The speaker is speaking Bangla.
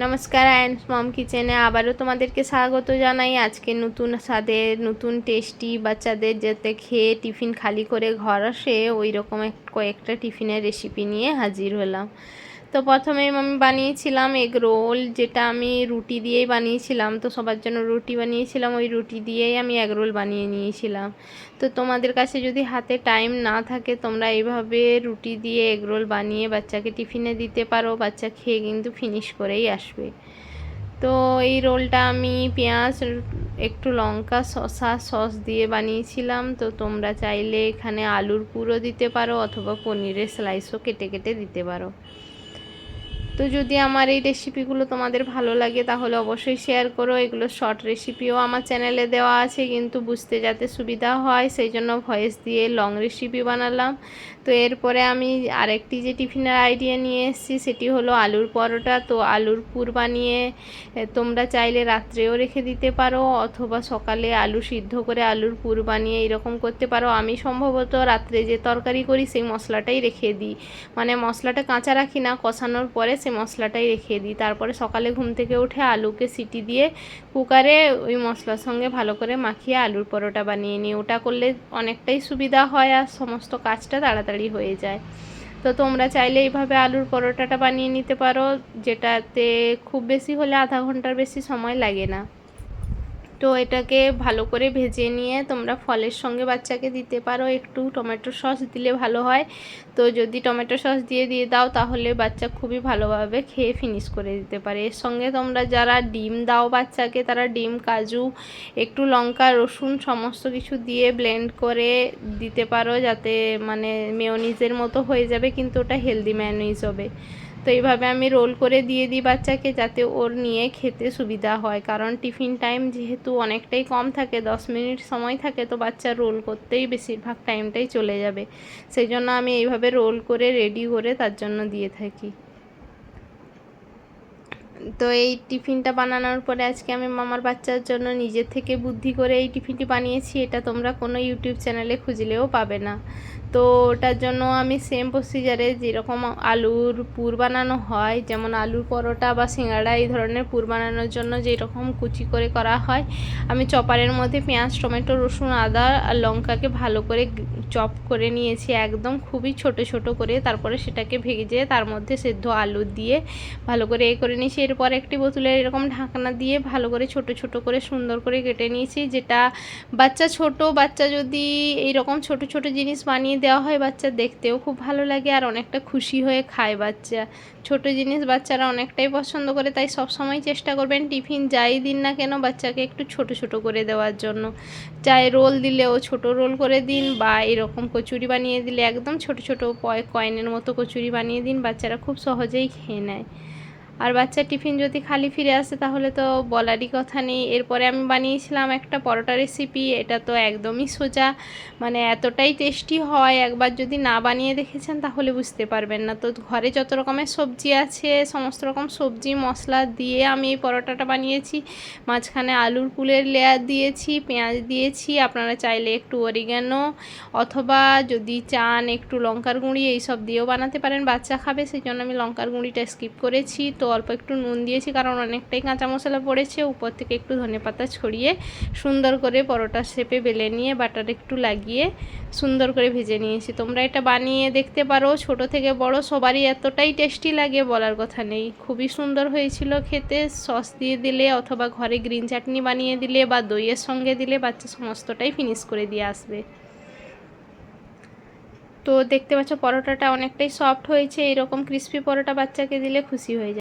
নমস্কার অ্যান্ডস মম কিচেনে আবারও তোমাদেরকে স্বাগত জানাই। আজকে নতুন স্বাদের নতুন টেস্টি বাচ্চাদের যাতে খেয়ে টিফিন খালি করে ঘর আসে ওই রকম কয়েকটা টিফিনের রেসিপি নিয়ে হাজির হলাম। তো প্রথমে আমি বানিয়েছিলাম এগ রোল, যেটা আমি রুটি দিয়েই বানিয়েছিলাম। তো সবার জন্য রুটি বানিয়েছিলাম, ওই রুটি দিয়েই আমি এগ রোল বানিয়ে নিয়েছিলাম। তো তোমাদের কাছে যদি হাতে টাইম না থাকে, তোমরা এইভাবে রুটি দিয়ে এগ রোল বানিয়ে বাচ্চাকে টিফিনে দিতে পারো, বাচ্চা খেয়ে কিন্তু ফিনিশ করেই আসবে। তো এই রোলটা আমি পেঁয়াজ, একটু লঙ্কা, শসা, সস দিয়ে বানিয়েছিলাম। তো তোমরা চাইলে এখানে আলুর পুরো দিতে পারো, অথবা পনিরের স্লাইসও কেটে কেটে দিতে পারো। তো যদি আমার এই রেসিপিগুলো তোমাদের ভালো লাগে, তাহলে অবশ্যই শেয়ার করো। এগুলো শর্ট রেসিপিও আমার চ্যানেলে দেওয়া আছে, কিন্তু বুঝতে যাতে সুবিধা হয়, সেই জন্য ভয়েস দিয়ে লং রেসিপি বানালাম। তো এরপরে আমি আরেকটি যে টিফিনের আইডিয়া নিয়ে এসেছি সেটি হলো আলুর পরোটা। তো আলুর পুর বানিয়ে তোমরা চাইলে রাত্রেও রেখে দিতে পারো অথবা সকালে আলু সিদ্ধ করে আলুর পুর বানিয়ে এরকম করতে পারো। আমি সম্ভবত রাত্রে যে তরকারি করি সেই মশলাটাই রেখে দিই। মানে মশলাটা কাঁচা রাখি না, কষানোর পরে সে মশলাটাই রেখে দিই। তারপরে সকালে ঘুম থেকে উঠে আলুকে সিটি দিয়ে কুকারে ওই মশলার সঙ্গে ভালো করে মাখিয়ে আলুর পরোটা বানিয়ে নিই। ওটা করলে অনেকটাই সুবিধা হয় আর সমস্ত কাজটা তাড়াতাড়ি হয়ে যায়। তো তোমরা চাইলে এইভাবে আলুর পরোটাটা বানিয়ে নিতে পারো, যেটাতে খুব বেশি হলে আধা ঘণ্টার বেশি সময় লাগে না। তো এটাকে ভালো করে ভেজে নিয়ে তোমরা ফলের সঙ্গে বাচ্চাকে দিতে পারো। একটু টমেটো সস দিলে ভালো হয়। তো যদি টমেটো সস দিয়ে দিয়ে দাও তাহলে বাচ্চা খুবই ভালোভাবে খেয়ে ফিনিশ করে দিতে পারে। এর সঙ্গে তোমরা যারা ডিম দাও বাচ্চাকে, তারা ডিম, কাজু, একটু লঙ্কা, রসুন সমস্ত কিছু দিয়ে ব্লেন্ড করে দিতে পারো যাতে মানে মেয়োনিজের মতো হয়ে যাবে, কিন্তু ওটা হেলদি ম্যায়োনিজ হবে। তো এইভাবে আমি রোল করে দিয়ে দিই বাচ্চাকে যাতে ওর নিয়ে খেতে সুবিধা হয়। কারণ টিফিন টাইম যেহেতু অনেকটাই কম থাকে, দশ মিনিট সময় থাকে, তো বাচ্চা রোল করতেই বেশিরভাগ টাইমটাই চলে যাবে। সেই জন্য আমি এইভাবে রোল করে, রেডি করে তার জন্য দিয়ে থাকি। তো এই টিফিনটা বানানোর পরে আজকে আমি মামার বাচ্চার জন্য নিজের থেকে বুদ্ধি করে এই টিফিনটি বানিয়েছি। এটা তোমরা কোনো ইউটিউব চ্যানেলে খুঁজলেও পাবে না। তো ওটার জন্য আমি সেম প্রসিজারে যেরকম আলুর পুর বানানো হয়, যেমন আলুর পরোটা বা সিঙ্গাড়া, এই ধরনের পুর বানানোর জন্য যেরকম কুচি করে করা হয়, আমি চপারের মধ্যে পেঁয়াজ, টমেটো, রসুন, আদা আর লঙ্কাকে ভালো করে চপ করে নিয়েছি একদম খুবই ছোট ছোট করে, তারপরে সেটাকে ভেজে তার মধ্যে সেদ্ধ আলু দিয়ে ভালো করে এ করে নিয়েছি। এরপর একটি বোতলে এরকম ঢাকনা দিয়ে ভালো করে ছোট ছোট করে সুন্দর করে কেটে নিয়েছি, যেটা বাচ্চা ছোট, বাচ্চা যদি এইরকম ছোট ছোট জিনিস বানিয়ে দেওয়া হয় বাচ্চা দেখতেও খুব ভালো লাগে আর অনেকটা খুশি হয়ে খায় বাচ্চা। ছোট জিনিস বাচ্চারা অনেকটাই পছন্দ করে, তাই সব সময় চেষ্টা করবেন টিফিন যাই দিন না কেন বাচ্চাকে একটু ছোট ছোট করে দেওয়ার জন্য। চাই রোল দিলেও ছোট রোল করে দিন বা এরকম কচুরি বানিয়ে দিলে একদম ছোট ছোট কয়েনের মতো কচুরি বানিয়ে দিন, বাচ্চারা খুব সহজেই খেয়ে নেয়। আর বাচ্চার টিফিন যদি খালি ফিরে আসে তাহলে তো বলারই কথা নেই। এরপরে আমি বানিয়েছিলাম একটা পরোটা রেসিপি এটা তো একদমই সোজা। মানে এতটাই টেস্টি হয়, একবার যদি না বানিয়ে দেখেছেন তাহলে বুঝতে পারবেন না। তো ঘরে যত রকমের সবজি আছে, সমস্ত রকম সবজি, মশলা দিয়ে আমি এই পরোটাটা বানিয়েছি। মাঝখানে আলুর পুলের লেয়ার দিয়েছি, পেঁয়াজ দিয়েছি, আপনারা চাইলে একটু অরিগানো অথবা যদি চান একটু লঙ্কার গুঁড়ি, এইসব দিয়েও বানাতে পারেন। বাচ্চা খাবে সেই জন্য আমি লঙ্কার গুঁড়িটা স্কিপ করেছি। তো অল্প একটু নুন দিয়েছি, কারণ অনেকটাই কাঁচা মশলা পড়েছে। উপর থেকে একটু ধনেপাতা ছড়িয়ে সুন্দর করে পরোটা শেপে বেলে নিয়ে বাটার একটু লাগিয়ে সুন্দর করে ভেজে নিয়েছি। তোমরা এটা বানিয়ে দেখতে পারো, ছোট থেকে বড় সবারই এতটাই টেস্টি লাগে, বলার কথা নেই। খুবই সুন্দর হয়েছিল খেতে। সস দিয়ে দিলে অথবা ঘরে গ্রিন চাটনি বানিয়ে দিলে বা দইয়ের সঙ্গে দিলে বাচ্চা সমস্তটাই ফিনিশ করে দিয়ে আসবে। তো দেখতে পাচ্ছ, পরোটাটা অনেকটাই সফট হয়েছে, এরকম ক্রিস্পি পরোটা বাচ্চাকে দিলে খুশি হয়ে যায়।